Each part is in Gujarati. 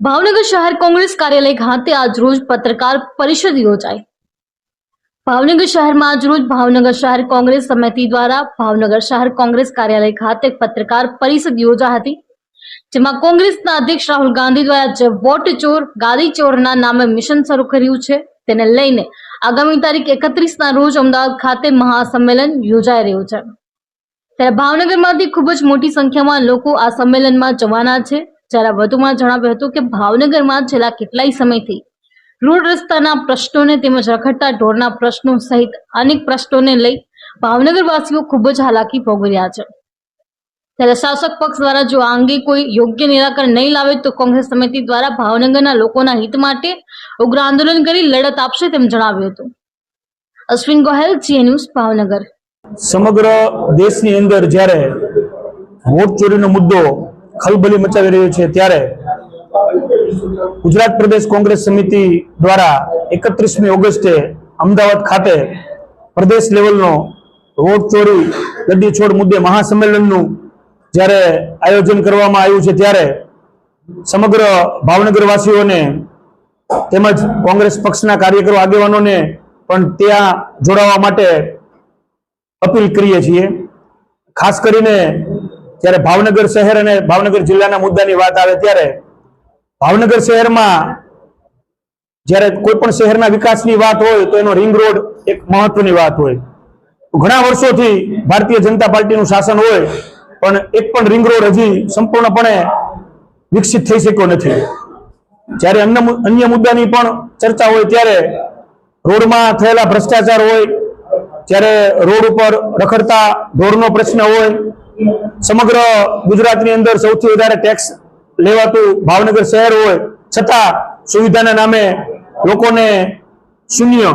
ભાવનગર શહેર કોંગ્રેસ કાર્યાલય ખાતે આજરોજ પત્રકાર પરિષદ યોજાઈ. ભાવનગર શહેરમાં આજરોજ ભાવનગર શહેર કોંગ્રેસ સમિતિ દ્વારા ભાવનગર શહેર કોંગ્રેસ કાર્યાલય ખાતે પત્રકાર પરિષદ યોજા હતી, જેમાં કોંગ્રેસના અધ્યક્ષ રાહુલ ગાંધી દ્વારા જે વોટ ચોર, ગાદી ચોરના નામે મિશન શરૂ કર્યું છે, તેને લઈને આગામી તારીખ એકત્રીસના રોજ અમદાવાદ ખાતે મહાસંમેલન યોજાઈ રહ્યું છે. ત્યારે ભાવનગરમાંથી ખૂબ જ મોટી સંખ્યામાં લોકો આ સંમેલનમાં જવાના છે. જ્યારે વધુમાં જણાવ્યું હતું કે ભાવનગરમાં છેલ્લા કેટલાય સમયથી રોડ રસ્તાના પ્રશ્નોને તેમજ રખડતા ઢોરના પ્રશ્નો સહિત અનેક પ્રશ્નોને લઈ ભાવનગરવાસીઓ ખૂબ જ હાલાકી ભોગવી રહ્યા છે. ત્યારે શાસક પક્ષ દ્વારા જો આ અંગે કોઈ યોગ્ય નિરાકરણ નહીં લાવે તો કોંગ્રેસ સમિતિ દ્વારા ભાવનગરના લોકોના હિત માટે ઉગ્ર આંદોલન કરી લડત આપશે તેમ જણાવ્યું હતું. અશ્વિન ગોહેલ, જીએ ન્યૂઝ ભાવનગર. સમગ્ર દેશની અંદર જ્યારે વોટ ચોરીનો મુદ્દો ખલબલી મચાવી રહ્યો છે ત્યારે ગુજરાત પ્રદેશ કોંગ્રેસ સમિતિ દ્વારા એકત્રીસમી ઓગસ્ટે અમદાવાદ ખાતે પ્રદેશ લેવલનો વોટ ચોરી, ગડ્ડી છોડ મુદ્દે મહાસંમેલનનું જ્યારે આયોજન કરવામાં આવ્યું છે ત્યારે સમગ્ર ભાવનગરવાસીઓને તેમજ કોંગ્રેસ પક્ષના કાર્યકરો, આગેવાનોને પણ ત્યાં જોડાવા માટે અપીલ કરીએ છીએ. ખાસ કરીને જ્યારે ભાવનગર શહેર અને ભાવનગર જિલ્લાના મુદ્દાની વાત આવે ત્યારે ભાવનગર શહેરમાં જ્યારે કોઈ પણ શહેરના વિકાસની વાત હોય તો એનો રિંગ રોડ એક મહત્વની વાત હોય. ઘણા વર્ષોથી ભારતીય જનતા પાર્ટીનું શાસન હોય, પણ એક પણ રિંગ રોડ હજી સંપૂર્ણપણે વિકસિત થઈ શક્યો નથી. જ્યારે અન્ય અન્ય મુદ્દાની પણ ચર્ચા હોય ત્યારે રોડમાં થયેલા ભ્રષ્ટાચાર હોય, જ્યારે રોડ ઉપર રખડતા ઢોરનો પ્રશ્ન હોય સમગ્ર ગુજરાતની અંદર સૌથી વધારે ટેક્સ લેવાતું ભાવનગર શહેર હોય, છતાં સુવિધાના નામે લોકોને શૂન્ય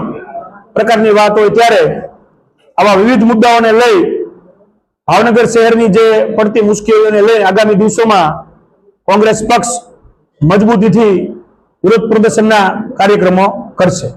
પ્રકારની વાત હોય ત્યારે આવા વિવિધ મુદ્દાઓને લઈ ભાવનગર શહેરની જે પડતી મુશ્કેલીઓને લઈ આગામી દિવસોમાં કોંગ્રેસ પક્ષ મજબૂતીથી વિરોધ પ્રદર્શનના કાર્યક્રમો કરશે.